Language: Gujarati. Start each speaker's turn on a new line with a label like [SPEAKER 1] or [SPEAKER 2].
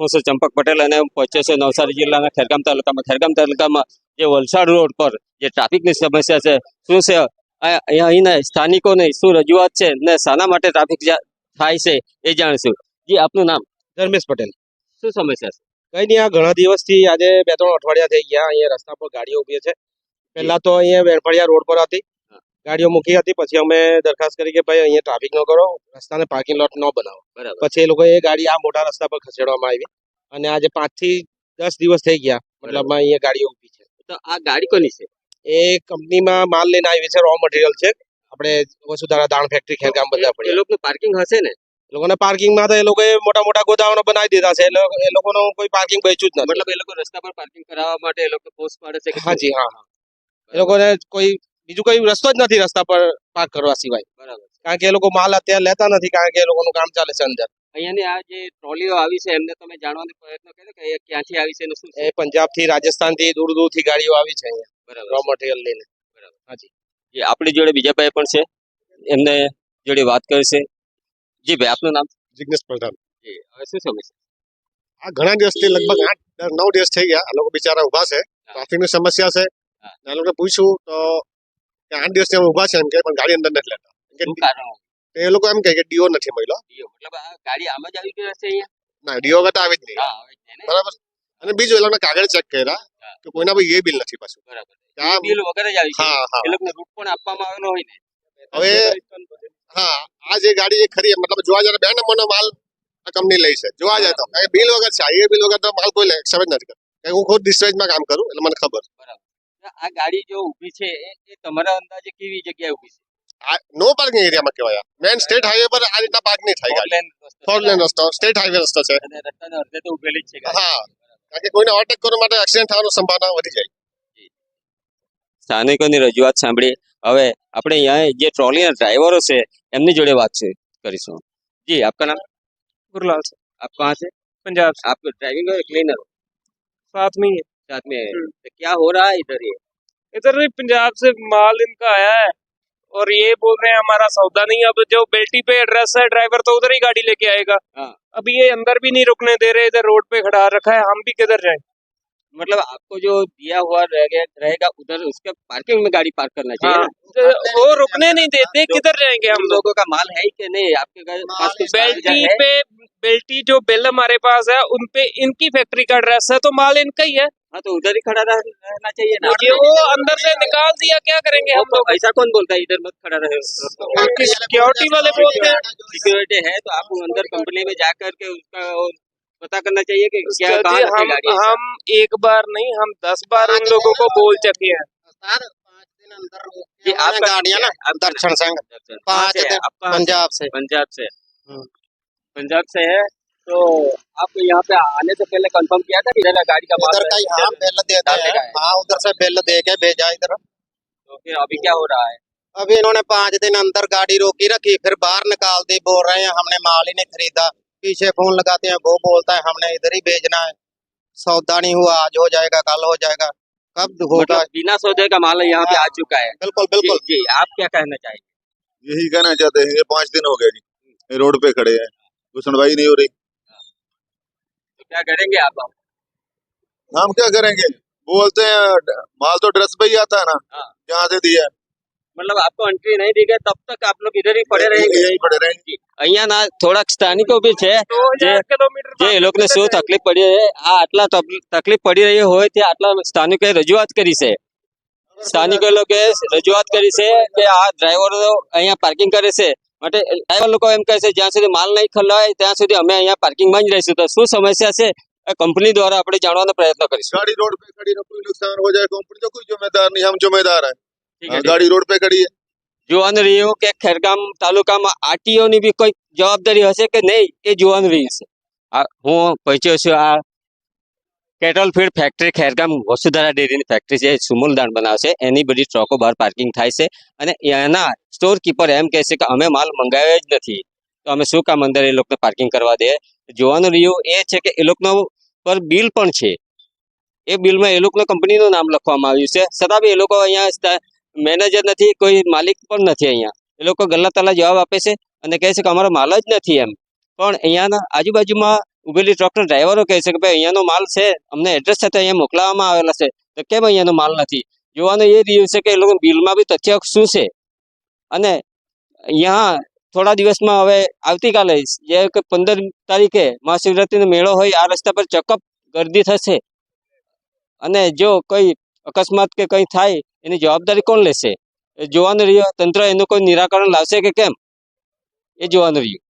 [SPEAKER 1] હું છું ચંપક પટેલ અને હું પહોંચ્યો છું નવસારી જિલ્લાના ખેરગામ તાલુકામાં. ખેરગામ તાલુકામાં જે વલસાડ રોડ પર જે ટ્રાફિકની સમસ્યા છે શું છે? અહીંના સ્થાનિકોને શું રજૂઆત છે ને શાના માટે ટ્રાફિક થાય છે એ જાણીશું. જી આપનું નામ?
[SPEAKER 2] ધર્મેશ પટેલ.
[SPEAKER 1] શું સમસ્યા છે?
[SPEAKER 2] કઈ નહીં આ ઘણા દિવસથી આજે બે ત્રણ અઠવાડિયા થઈ ગયા અહીંયા રસ્તા પર ગાડીઓ ઊભી છે. પહેલા તો અહીંયા વેણફળિયા રોડ પર હતી. ગાડીઓ મૂકી હતી. પછી અમે દરખાસ્ત કરી કે ભાઈ અહીંયા ટ્રાફિક ન કરો રસ્તાને પાર્કિંગ લોટ ન બનાવો. પછી એ લોકોએ ગાડી આ મોટા રસ્તા પર ખસેડવામાં આવી. અને આજે પાંચથી દસ દિવસ થઈ ગયા મતલબ અહીંયા ગાડીઓ ઊભી છે.
[SPEAKER 1] તો આ ગાડી કોની છે?
[SPEAKER 2] એ કંપનીમાં માલ લઈને આવી છે રો મટીરિયલ છે. આપણે વસુધારા દાણ ફેક્ટરી ખેરગામ બધા
[SPEAKER 1] એ
[SPEAKER 2] લોકો
[SPEAKER 1] લોકોનું પાર્કિંગ હશે ને?
[SPEAKER 2] એ લોકોને પાર્કિંગમાં તો એ લોકોએ મોટા મોટા ગોદામો બનાવી દીધા છે. એટલે એ લોકોનું કોઈ પાર્કિંગ બચ્યું જ નથી.
[SPEAKER 1] મતલબ એ લોકો રસ્તા પર પાર્કિંગ કરાવવા માટે એ લોકો પોસ્ટ પાડે છે
[SPEAKER 2] હાજી હા હા. એ લોકોને કોઈ બીજું કોઈ રસ્તો જ નથી રસ્તા પર પાર્ક કરવા સિવાય.
[SPEAKER 1] બરાબર.
[SPEAKER 2] કારણ કે એ લોકો માલ અત્યારે લેતા નથી કારણ કે એ લોકોનું કામ ચાલે છે અંદર.
[SPEAKER 1] અહીંયાની આ જે ટ્રોલીઓ આવી છે એમને તમે જાણવાનો પ્રયત્ન કર્યો કે ક્યાંથી આવી છે એનું શું
[SPEAKER 2] એ પંજાબથી રાજસ્થાનથી દૂર દૂરથી ગાડીઓ આવી છે અહીંયા
[SPEAKER 1] બરાબર.
[SPEAKER 2] રો મટીરિયલ લઈને.
[SPEAKER 1] જે આપણી જોડે બીજા ભાઈ પણ છે એમને જોડે વાત કરશે જી ભાઈ આપનું નામ?
[SPEAKER 3] જિગ્નેશ પ્રધાન.
[SPEAKER 1] જી હવે શું સમસ્યા
[SPEAKER 3] આ ઘણા દિવસથી લગભગ આઠ નવ દિવસ થઈ ગયા આ લોકો બિચારા ઊભા છે. ટ્રાફિકની સમસ્યા છે. આ લોકોને પૂછ્યું તો કે આઠ દિવસથી અમે ઊભા છે એમ કે પણ ગાડી અંદર નથી લેતા.
[SPEAKER 1] શું કારણ?
[SPEAKER 3] એ લોકો એમ કહે કે ડીઓ નથી મળ્યો.
[SPEAKER 1] મતલબ આ ગાડી આમ જ આવી ગઈ હશે અહીંયા?
[SPEAKER 3] ના ડીઓ વગર આવી જ નહીં.
[SPEAKER 1] ને?
[SPEAKER 3] બરાબર અને બીજું એ લોકોને કાગળ ચેક કર્યા કે કોઈના ભાઈ એ બિલ નથી પાછું.
[SPEAKER 1] બરાબર.
[SPEAKER 3] આ
[SPEAKER 1] બિલ વગર જ આવી
[SPEAKER 3] હા હા.
[SPEAKER 1] એ લોકોને રૂટ પણ આપવામાં આવેલો હોય ને?
[SPEAKER 3] હવે હા આ જે ગાડી જે ખરી મતલબ જોવા જાય બે નંબરનો માલ આ કંપની લઈ છે. જોવા જાય તો. બિલ વગર છે. એ બિલ વગર તો માલ કોઈ એક્સેપ્ટ નથી કરતો. હું ખુદ ડિસ્ટ્રેજમાં કામ કરું એટલે મને ખબર.
[SPEAKER 1] તો આ ગાડી જો ઊભી છે એ તમારા અંદાજે કેવી જગ્યાએ ઊભી છે?
[SPEAKER 3] નો પાર્કિંગ એરિયામાં કહેવાય મેન સ્ટેટ હાઈવે પર આ રીતના પાર્ક નહીં થાય ગાડી. ફોર લેન રસ્તો સ્ટેટ હાઈવે રસ્તો. છે.
[SPEAKER 1] અને રસ્તાના અડધે તો ઊભેલી જ છે
[SPEAKER 3] હા. કે કોઈને ઓવરટેક કરવા માટે એક્સિડન્ટ થવાની સંભાવના વધી જાય.
[SPEAKER 1] સ્થાનિકોની રજૂઆત સાંભળી. હવે આપણે અહીંયા જે ટ્રોલીના ડ્રાઈવરો છે એમની જોડે વાત છે કરીશું. જી આપકા નામ?
[SPEAKER 2] ગુરલાલ
[SPEAKER 1] સર આપ કહા
[SPEAKER 2] છે? પંજાબ
[SPEAKER 1] આપ ડ્રાઇવિંગ ક્લીનર સાથ મેં
[SPEAKER 2] साथ में है। है। हम्म।
[SPEAKER 1] तो क्या हो रहा है इधर ये?
[SPEAKER 2] इधर भी पंजाब से माल इनका आया है और ये बोल रहे हैं हमारा सौदा नहीं अब जो बेल्टी पे एड्रेस है ड्राइवर तो उधर ही गाड़ी लेके आएगा।
[SPEAKER 1] हाँ।
[SPEAKER 2] अब ये अंदर भी नहीं रुकने दे रहे इधर रोड पे खड़ा रखा है हम भी किधर जाए?
[SPEAKER 1] मतलब आपको जो दिया हुआ रहेगा रहेगा उधर उसके पार्किंग में गाड़ी पार्क करना चाहिए
[SPEAKER 2] हाँ, तो वो रुकने नहीं देते किधर जाएँगे हम लोगों?
[SPEAKER 1] का माल है कि नहीं? आपके पास
[SPEAKER 2] बेल्टी पे बेल्टी जो बिल हमारे पास है उनपे इनकी फैक्ट्री का एड्रेस है तो माल इनका ही है।
[SPEAKER 1] हाँ तो उधर ही खड़ा रह- रहना चाहिए ना।
[SPEAKER 2] ये वो अंदर से निकाल दिया क्या करेंगे हम
[SPEAKER 1] तो
[SPEAKER 2] लोग?
[SPEAKER 1] ऐसा कौन बोलता है इधर मत खड़ा रहे।
[SPEAKER 2] सिक्योरिटी वाले बोलते हैं।
[SPEAKER 1] सिक्योरिटी है तो आप अंदर कंपनी में जा करके उसका पता करना चाहिए कि क्या
[SPEAKER 2] हम हम एक बार नहीं हम दस बार उन लोगों को बोल चुके हैं।
[SPEAKER 1] जी आपका
[SPEAKER 4] गाड़ियाँ ना दर्शन संघ
[SPEAKER 1] दर्शन
[SPEAKER 4] पाँच
[SPEAKER 1] कहाँ से है?
[SPEAKER 4] दिन
[SPEAKER 1] आप
[SPEAKER 4] पंजाब से।
[SPEAKER 1] पंजाब से।
[SPEAKER 4] हम्म।
[SPEAKER 1] पंजाब से है? तो आप यहाँ पे आने से पहले कंफर्म किया था कि इधर गाड़ी का
[SPEAKER 4] उधर का यहाँ बिल देते हैं।
[SPEAKER 1] है।
[SPEAKER 4] हाँ उधर से बिल दे के भेजा इधर।
[SPEAKER 1] तो फिर अभी क्या हो रहा है?
[SPEAKER 4] अभी इन्होंने पाँच दिन अंदर गाड़ी रोकी रखी फिर बाहर निकाल दी बोल रहे हैं हमने माल ही नहीं खरीदा। पीछे फ़ोन लगाते हैं वो बोलता है हमने इधर ही भेजना है। सौदा नहीं हुआ आज हो जाएगा कल हो जाएगा। कब होगा?
[SPEAKER 1] मतलब बिना सौदे का माल यहाँ पे आ चुका है।
[SPEAKER 4] बिल्कुल
[SPEAKER 1] जी
[SPEAKER 4] बिल्कुल।
[SPEAKER 1] जी आप क्या कहना चाहेंगे?
[SPEAKER 5] यही कहना चाहते हैं ये पाँच दिन हो गए जी रोड पे खड़े हैं कोई सुनवाई नहीं हो रही।
[SPEAKER 1] क्या करेंगे आप
[SPEAKER 5] हम क्या करेंगे बोलते हैं माल तो ड्रेस पे ही आता है ना
[SPEAKER 1] हाँ।
[SPEAKER 5] जहाँ से दिया है,
[SPEAKER 1] मतलब आपको एंट्री नहीं दी गई तब तक आप लोग इधर ही पड़े रहेंगे
[SPEAKER 5] यही पड़े रहेंगे
[SPEAKER 1] અહીંયાના થોડાક સ્થાનિકો બી છે
[SPEAKER 2] दो हजार किलोमीटर
[SPEAKER 1] જે એ લોકોને શું તકલીફ પડી છે આ આટલા તકલી- તકલીફ પડી રહી હોય તે આટલા સ્થાનિકોએ રજૂઆત કરી છે સ્થાનિકો લોકોએ રજૂઆત કરી છે કે આ ડ્રાઈવરો અહીંયા પાર્કિંગ કરે છે માટે ડ્રાઈવર લોકો એમ કહે છે જ્યાં સુધી માલ નહીં ખલાય ત્યાં સુધી અમે અહીંયા પાર્કિંગમાં જ રહીશું તો શું સમસ્યા છે એ કંપની દ્વારા આપણે જાણવાનો પ્રયત્ન કરીશું
[SPEAKER 5] गाड़ी रोड पे खड़ी है कोई नुकसान हो जाए कंपनी तो कोई जिम्मेदार नहीं हम जिम्मेदार है
[SPEAKER 1] ઠીક
[SPEAKER 5] हाँ,
[SPEAKER 1] છે,
[SPEAKER 5] गाड़ी रोड पे खड़ी है
[SPEAKER 1] જોવાનું રહ્યું કે ખેરગામ તાલુકામાં આરટીઓ ની બી કોઈ જવાબદારી હશે કે નહીં એ જોવાનું રહ્યું છે આ હું પહોંચ્યો છું આ cattle feed factory Khergam Vasudhara ડેરીની factory છે સુમૂલ દાણ બનાવશે. એની બધી ટ્રકો બહાર પાર્કિંગ થાય છે અને એના સ્ટોર કીપર એમ કહે છે કે અમે માલ મંગાવ્યો જ નથી. તો અમે શું કામ અંદર એ લોકોને પાર્કિંગ કરવા દે? જોવાનું રહ્યું એ છે કે એ લોકોનો પર બિલ પણ છે. એ બિલમાં એ લોકોનું કંપનીનું નામ લખવામાં આવ્યું છે. છતાં બી એ લોકો અહીંયા મેનેજર નથી, કોઈ માલિક પણ નથી અહીંયા. એ લોકો ગલ્લા તલા જવાબ આપે છે અને કહે છે કે અમારો માલ જ નથી એમ. પણ અહીંયાના આજુબાજુમાં ઉભેલી ટ્રકના ડ્રાઈવરો કહે છે કે ભાઈ, અહીંયાનો માલ છે, અમને એડ્રેસ સાથે અહીંયા મોકલાવવામાં આવેલા છે. તો કેમ અહીંયાનો માલ નથી? જોવાનું એ રહ્યું છે કે એ લોકો બિલમાં બી તથ્ય શું છે? અને અહીંયા થોડા દિવસમાં હવે આવતીકાલે જે કે પંદર તારીખે મહાશિવરાત્રીનો મેળો હોય, આ રસ્તા પર ચકઅપ ગર્દી થશે. અને જો કોઈ અકસ્માત કે કંઈ થાય, એની જવાબદારી કોણ લેશે? એ જોવાનું રહ્યું, તંત્ર એનું કોઈ નિરાકરણ લાવશે કે કેમ? એ જોવાનું રહ્યું.